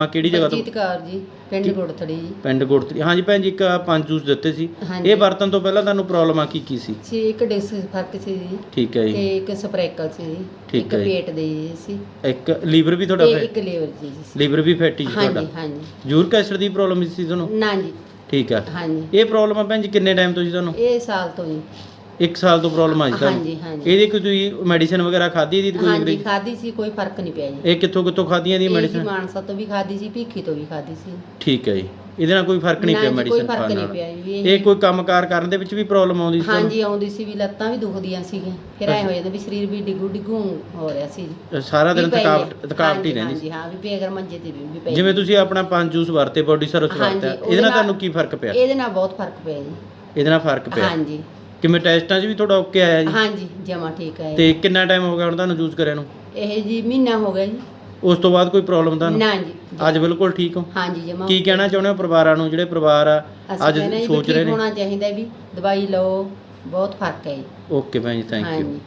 ਆ ਕਿਹੜੀ ਜਗ੍ਹਾ ਤੋਂ? ਕੌਰ ਜੀ ਪਿੰਡ ਗੁੜਥੜੀ ਜੀ। ਪਿੰਡ ਗੁੜਤਰੀ ਹਾਂਜੀ ਭੈਣ ਜੀ ਇੱਕ ਆਹ ਪੰਜ ਜੂਸ ਦਿੱਤੇ ਸੀ। ਹਾਂਜੀ। ਇਹ ਵਰਤਨ ਤੋਂ ਪਹਿਲਾਂ ਤੁਹਾਨੂੰ ਪ੍ਰੋਬਲਮ ਆ ਕੀ ਕੀ ਸੀ? ਸੀ ਇੱਕ ਡਿਸ ਫ਼ਰਕ ਸੀ ਜੀ। ਠੀਕ ਹੈ ਜੀ। ਤੇ ਇੱਕ ਸਪਰੈਕਲ ਸੀ ਜੀ। ਠੀਕ ਇੱਕ ਹੈ ਜੀ। ਪੇਟ ਦੇ ਸੀ। ਇੱਕ ਲੀਵਰ ਵੀ ਤੁਹਾਡਾ ਤੇ ਇੱਕ ਲੀਵਰ ਜੀ। ਸੀ ਲੀਵਰ ਵੀ ਫੈਟੀ ਸੀ ਤੁਹਾਡਾ। ਹਾਂਜੀ ਹਾਂਜੀ। ਯੂਰਿਕ ਐਸਿਡ ਦੀ ਪ੍ਰੋਬਲਮ ਸੀ ਤੁਹਾਨੂੰ? ਨਾ ਜੀ। ਠੀਕ ਆ ਹਾਂਜੀ। ਇਹ ਪ੍ਰੋਬਲਮ ਆ ਭੈਣ ਜੀ ਕਿੰਨੇ ਟਾਈਮ ਤੋਂ ਜੀ ਤੁਹਾਨੂੰ? ਇਹ ਸਾਲ ਤੋਂ ਜੀ। 1 ਸਾਲ ਤੋਂ ਪ੍ਰੋਬਲਮ ਆ ਜੀ ਤੁਹਾਨੂੰ ਹਾਂਜੀ ਹਾਂਜੀ। ਇਹਦੀ ਕੋਈ ਤੁਸੀਂ ਮੈਡੀਸਿਨ ਵਗੈਰਾ ਖਾਧੀ ਇਹਦੀ ਕੋਈ ਹਾਂਜੀ? ਖਾਦੀ ਸੀ ਕੋਈ ਫ਼ਰਕ ਨਹੀਂ ਪਿਆ ਜੀ। ਇਹ ਕਿੱਥੋਂ ਕਿੱਥੋਂ ਖਾਧੀਆਂ ਦੀ ਇਹ ਜੀ ਮੈਡੀਸਿਨ ਮਾਨਸਾ ਤੋਂ ਵੀ ਖਾਦੀ ਸੀ ਭੀਖੀ ਤੋਂ ਵੀ ਖਾਦੀ ਸੀ। ਠੀਕ ਹੈ ਜੀ। ਇਹਦੇ ਨਾਲ ਕੋਈ ਫ਼ਰਕ ਨਹੀਂ ਨਾ ਪਿਆ ਜੀ, ਕੋਈ ਮੈਡੀਸਿਨ ਫ਼ਰਕ ਖਾਣ ਨਹੀਂ ਨਾਲ। ਪਿਆ ਜੀ ਇਹ ਕੋਈ ਕੰਮਕਾਰ ਕਰਨ ਦੇ ਵਿੱਚ ਵੀ ਪ੍ਰੋਬਲਮ ਆਉਂਦੀ ਸੀ ਤੁਹਾਨੂੰ? ਹਾਂਜੀ ਆਉਂਦੀ ਸੀ ਵੀ ਲੱਤਾਂ ਵੀ ਦੁਖਦੀਆਂ ਸੀਗੀਆਂ। ਫਿਰ ਐ ਹੋ ਜਾਂਦਾ ਵੀ ਸਰੀਰ ਵੀ ਡਿੱਗੂ ਡਿੱਗੂ ਹੋ ਰਿਹਾ ਸੀ। ਜੀ ਸਾਰਾ ਦਿਨ ਵੀ ਥਕਾਵਟ। ਥਕਾਵਟ ਹੀ ਹਾਂਜੀ, ਰਹਿੰਦੀ ਸੀ। ਹਾਂਜੀ ਹਾਂ ਵੀ ਪੇਗਰ ਮੰਜੇ ਤੇ ਵੀ ਵੀ ਪਏ ਜਿਵੇਂ ਤੁਸੀਂ ਆਪਣਾ ਪੰਜ ਜੂਸ ਵਰਤੇ ਬੋਡੀ ਸਰਵਿਸ ਹਾਂਜੀ, ਵਰਤਿਆ ਉਹਦੇ ਇਹਦੇ ਨਾਲ ਨਾਲ- ਤੁਹਾਨੂੰ ਕੀ ਫ਼ਰਕ ਪਿਆ? ਇਹਦੇ ਨਾਲ ਬਹੁਤ ਫ਼ਰਕ ਪਿਆ ਜੀ। ਇਹਦੇ ਨਾਲ ਫ਼ਰਕ ਪਿਆ? ਹਾਂਜੀ। ਕਿਵੇਂ ਟੈਸਟਾਂ 'ਚ ਵੀ ਤੁਹਾਡਾ ਓਕੇ ਆਇਆ ਜੀ? ਹਾਂਜੀ ਜਮਾ ਠੀਕ ਹੈ ਤੇ ਕਿੰਨਾ ਟਾਈਮ ਹੋ ਗਿਆ ਹੁਣ ਤੁਹਾਨੂੰ ਯੂਜ਼ ਕਰਿਆ ਨੂੰ? ਇਹ ਜੀ ਮਹੀਨਾ ਹੋ ਗਿਆ ਜੀ। ਉਸ ਤੋਂ ਬਾਅਦ ਕੋਈ ਪ੍ਰੋਬਲਮ ਤੁਹਾਨੂੰ? ਨਾ ਜੀ। ਅੱਜ ਬਿਲਕੁਲ ਠੀਕ ਹੋ? ਹਾਂਜੀ ਜਮਾ ਕੀ ਕਹਿਣਾ ਚਾਹੁੰਦੇ ਹੋ ਪਰਿਵਾਰਾਂ ਨੂੰ? ਜਿਹੜੇ ਪਰਿਵਾਰ ਆ ਅੱਜ ਸੋਚ ਰਹੇ ਨੇ। ਹੋਣਾ ਚਾਹੀਦਾ ਵੀ ਦਵਾਈ ਲਓ ਬਹੁਤ ਫ਼ਰਕ ਹੈ ਜੀ। ਓਕੇ ਭੈਣ ਜੀ ਥੈਂਕ ਯੂ